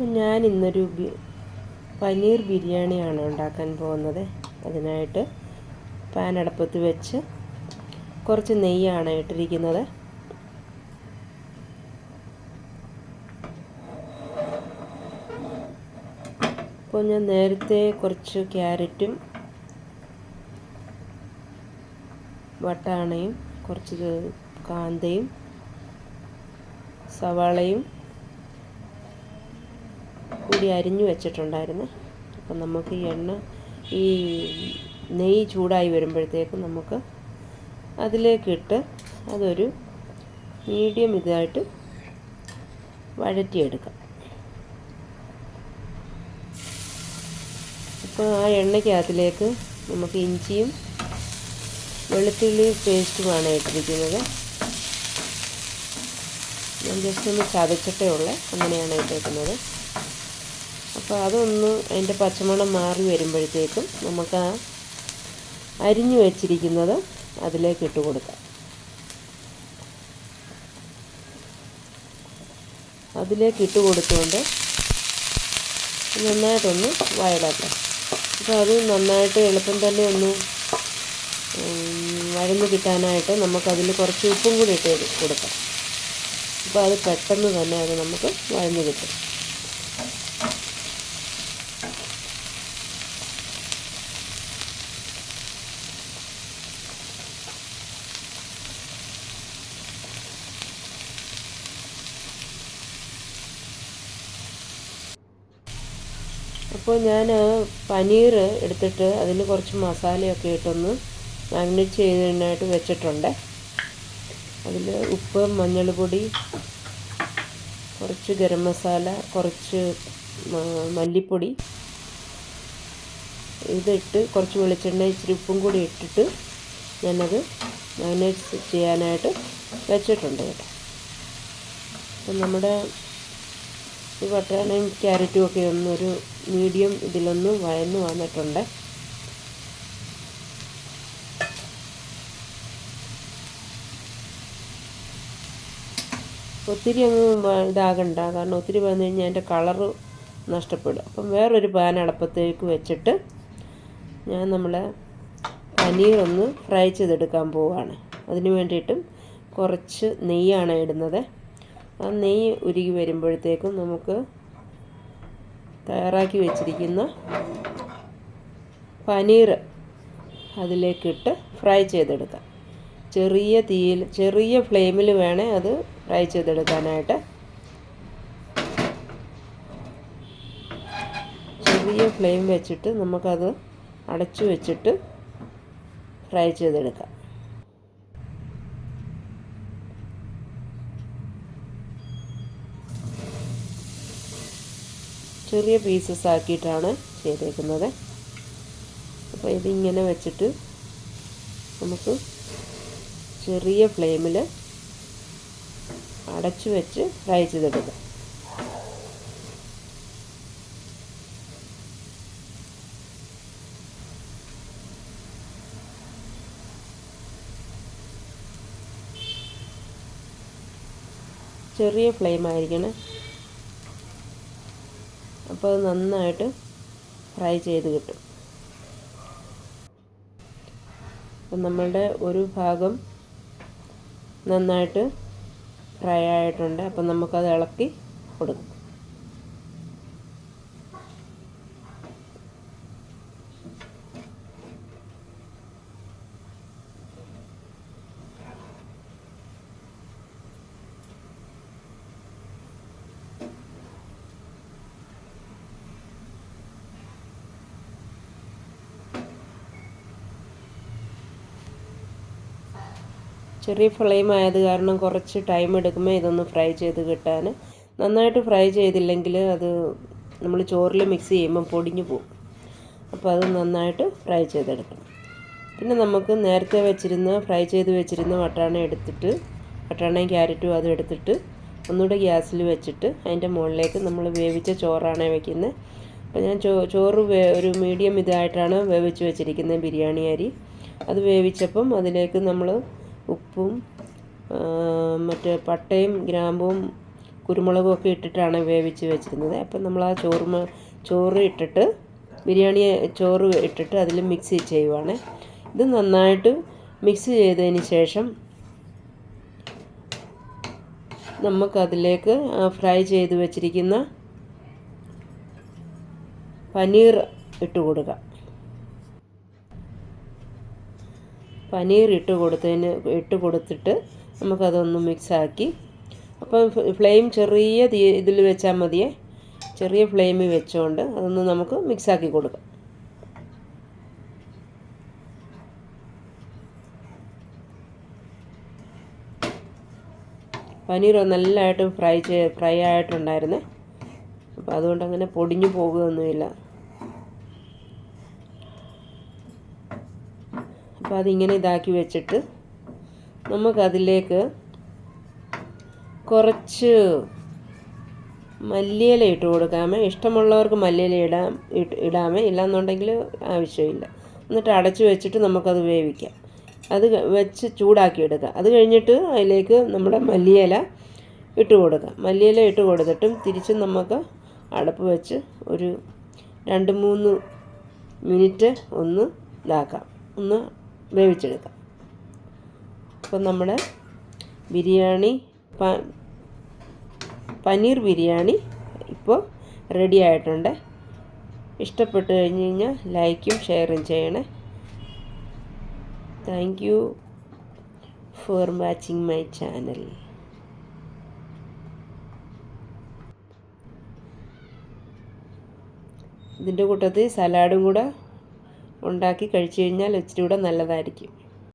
ഞാൻ ഇന്നൊരു പനീർ ബിരിയാണിയാണ് ഉണ്ടാക്കാൻ പോകുന്നത്. അതിനായിട്ട് പാൻ അടുപ്പത്ത് വെച്ച് കുറച്ച് നെയ്യാണ് ഇട്ടിരിക്കുന്നത്. അപ്പോൾ ഞാൻ നേരത്തെ കുറച്ച് ക്യാരറ്റും വട്ടാണയും കുറച്ച് കാന്തയും സവാളയും കൂടി അരിഞ്ഞു വെച്ചിട്ടുണ്ടായിരുന്നു. അപ്പം നമുക്ക് ഈ എണ്ണ ഈ നെയ്യ് ചൂടായി വരുമ്പോഴത്തേക്ക് നമുക്ക് അതിലേക്കിട്ട് അതൊരു മീഡിയം ഇതായിട്ട് വഴറ്റിയെടുക്കാം. അപ്പോൾ ആ എണ്ണയ്ക്കകത്തിലേക്ക് നമുക്ക് ഇഞ്ചിയും വെളുത്തുള്ളി പേസ്റ്റുമാണ് ഇട്ടിരിക്കുന്നത്. ഞാൻ ജസ്റ്റ് ഒന്ന് ചതച്ചിട്ടേ ഉള്ളേ. അങ്ങനെയാണ് ഇട്ടേക്കുന്നത്. അപ്പോൾ അതൊന്ന് അതിന്റെ പച്ചമണം മാറി വരുമ്പോഴത്തേക്കും നമുക്ക് ആ അരിഞ്ഞു വെച്ചിരിക്കുന്നത് അതിലേക്ക് ഇട്ട് കൊടുക്കാം. അതിലേക്ക് ഇട്ട് കൊടുത്തുകൊണ്ട് നന്നായിട്ടൊന്ന് വയലാക്കാം അപ്പോൾ അത് നന്നായിട്ട് എളുപ്പം തന്നെ ഒന്ന് വഴന്ന് കിട്ടാനായിട്ട് നമുക്കതിൽ കുറച്ച് ഉപ്പും കൂടി ഇട്ട് കൊടുക്കാം. അപ്പോൾ അത് പെട്ടെന്ന് തന്നെ അത് നമുക്ക് വഴന്ന് കിട്ടും. അപ്പോൾ ഞാൻ പനീർ എടുത്തിട്ട് അതിന് കുറച്ച് മസാലയൊക്കെ ഇട്ടൊന്ന് മാഗ്നേറ്റ് ചെയ്യുന്നതിനായിട്ട് വെച്ചിട്ടുണ്ട്. അതിൽ ഉപ്പ് മഞ്ഞൾപ്പൊടി കുറച്ച് ഗരം മസാല കുറച്ച് മല്ലിപ്പൊടി ഇതിട്ട് കുറച്ച് വെളിച്ചെണ്ണ ഇച്ചിരി ഉപ്പും കൂടി ഇട്ടിട്ട് ഞാനത് മാഗ്നേറ്റ് ചെയ്യാനായിട്ട് വെച്ചിട്ടുണ്ട് കേട്ടോ. അപ്പം നമ്മുടെ ഈ വട്ടാണയും ക്യാരറ്റും ഒക്കെ ഒന്നൊരു മീഡിയം ഇതിലൊന്ന് വഴന്ന് വന്നിട്ടുണ്ട്. ഒത്തിരി അങ്ങ് ഇതാകണ്ട. കാരണം ഒത്തിരി വന്നു കഴിഞ്ഞാൽ അതിന്റെ കളറ് നഷ്ടപ്പെടും. അപ്പം വേറൊരു പാൻ അടപ്പത്തേക്ക് വെച്ചിട്ട് ഞാൻ നമ്മളെ പനീറൊന്ന് ഫ്രൈ ചെയ്തെടുക്കാൻ പോവുകയാണ് അതിന് വേണ്ടിയിട്ടും കുറച്ച് നെയ്യാണ് ഇടുന്നത്. ആ നെയ്യ് ഉരുകി വരുമ്പോഴത്തേക്കും നമുക്ക് തയ്യാറാക്കി വെച്ചിരിക്കുന്ന പനീർ അതിലേക്കിട്ട് ഫ്രൈ ചെയ്തെടുക്കാം. ചെറിയ തീയിൽ ചെറിയ ഫ്ലെയിമിൽ വേണേ അത് ഫ്രൈ ചെയ്തെടുക്കാനായിട്ട്. ചെറിയ ഫ്ലെയിം വെച്ചിട്ട് നമുക്കത് അടച്ചു വെച്ചിട്ട് ഫ്രൈ ചെയ്തെടുക്കാം. ചെറിയ പീസസ് ആക്കിയിട്ടാണ് ചെയ്തേക്കുന്നത്. അപ്പോൾ ഇതിങ്ങനെ വെച്ചിട്ട് നമുക്ക് ചെറിയ ഫ്ലെയിമിൽ അടച്ചു വെച്ച് ഫ്രൈ ചെയ്തെടുക്കാം. ചെറിയ ഫ്ലെയിം ആയിരിക്കണം. അപ്പോൾ അത് നന്നായിട്ട് ഫ്രൈ ചെയ്ത് കിട്ടും. അപ്പം നമ്മളുടെ ഒരു ഭാഗം നന്നായിട്ട് ഫ്രൈ ആയിട്ടുണ്ട്. അപ്പം നമുക്കത് ഇളക്കി കൊടുക്കും. ചെറിയ ഫ്ലെയിം ആയത് കാരണം കുറച്ച് ടൈം എടുക്കുമ്പോൾ ഇതൊന്ന് ഫ്രൈ ചെയ്ത് കിട്ടാൻ നന്നായിട്ട് ഫ്രൈ ചെയ്തില്ലെങ്കിൽ അത് നമ്മൾ ചോറിൽ മിക്സ് ചെയ്യുമ്പോൾ പൊടിഞ്ഞു പോകും. അപ്പോൾ അത് നന്നായിട്ട് ഫ്രൈ ചെയ്തെടുക്കണം. പിന്നെ നമുക്ക് നേരത്തെ വെച്ചിരുന്ന ഫ്രൈ ചെയ്ത് വെച്ചിരുന്ന വട്ടാണ എടുത്തിട്ട് വട്ടാണയും ക്യാരറ്റും അതും എടുത്തിട്ട് ഒന്നുകൂടെ ഗ്യാസിൽ വെച്ചിട്ട് അതിന്റെ മുകളിലേക്ക് നമ്മൾ വേവിച്ച ചോറാണേ വെക്കുന്നത് അപ്പോൾ ഞാൻ ചോ ചോറ് ഒരു മീഡിയം ഇതായിട്ടാണ് വേവിച്ച് വെച്ചിരിക്കുന്നത് ബിരിയാണി അരി. അത് വേവിച്ചപ്പം അതിലേക്ക് നമ്മൾ ഉപ്പും മറ്റേ പട്ടയും ഗ്രാമ്പും കുരുമുളകും ഒക്കെ ഇട്ടിട്ടാണ് വേവിച്ച് വെച്ചിരുന്നത്. അപ്പം നമ്മൾ ആ ചോറ് ചോറ് ഇട്ടിട്ട് ബിരിയാണി ചോറ് ഇട്ടിട്ട് അതിൽ മിക്സ് ചെയ്യുവാണ്. ഇത് നന്നായിട്ട് മിക്സ് ചെയ്തതിന് ശേഷം നമുക്കതിലേക്ക് ഫ്രൈ ചെയ്ത് വെച്ചിരിക്കുന്ന പനീർ ഇട്ട് കൊടുക്കാം. പനീർ ഇട്ട് കൊടുത്തതിന് ഇട്ട് കൊടുത്തിട്ട് നമുക്കതൊന്ന് മിക്സാക്കി. അപ്പം ഫ്ലെയിം ചെറിയ തീ ഇതിൽ വെച്ചാൽ മതിയേ. ചെറിയ ഫ്ലെയിമിൽ വെച്ചുകൊണ്ട് അതൊന്ന് നമുക്ക് മിക്സാക്കി കൊടുക്കാം. പനീർ നല്ലതായിട്ട് ഫ്രൈ ചെയ്ത് ഫ്രൈ ആയിട്ടുണ്ടായിരുന്നേ. അപ്പോൾ അതുകൊണ്ട് അങ്ങനെ പൊടിഞ്ഞു പോകുകയൊന്നുമില്ല. അപ്പോൾ അതിങ്ങനെ ഇതാക്കി വെച്ചിട്ട് നമുക്കതിലേക്ക് കുറച്ച് മല്ലിയില ഇട്ട് കൊടുക്കാമേ. ഇഷ്ടമുള്ളവർക്ക് മല്ലിയില ഇടാം ഇടാമേ. ഇല്ലയെന്നുണ്ടെങ്കിൽ ആവശ്യമില്ല. എന്നിട്ട് അടച്ച് വെച്ചിട്ട് നമുക്കത് വേവിക്കാം. അത് വെച്ച് ചൂടാക്കി എടുക്കുക അത് കഴിഞ്ഞിട്ട് അതിലേക്ക് നമ്മുടെ മല്ലിയില ഇട്ട് കൊടുക്കാം. മല്ലിയില ഇട്ട് കൊടുത്തിട്ടും തിരിച്ച് നമുക്ക് അടപ്പ് വെച്ച് ഒരു രണ്ട് മൂന്ന് മിനിറ്റ് ഒന്ന് ഇതാക്കാം. ഒന്ന് വേവിച്ചെടുക്കാം. അപ്പം നമ്മുടെ ബിരിയാണി പനീർ ബിരിയാണി ഇപ്പോൾ റെഡി ആയിട്ടുണ്ട്. ഇഷ്ടപ്പെട്ട് കഴിഞ്ഞ് കഴിഞ്ഞാൽ ലൈക്കും ഷെയറും ചെയ്യണേ. Thank you for watching my channel ഇതിന്റെ കൂട്ടത്തിൽ സലാഡും കൂടെ ഉണ്ടാക്കി കഴിച്ചു കഴിഞ്ഞാൽ ഇച്ചിരി കൂടെ നല്ലതായിരിക്കും.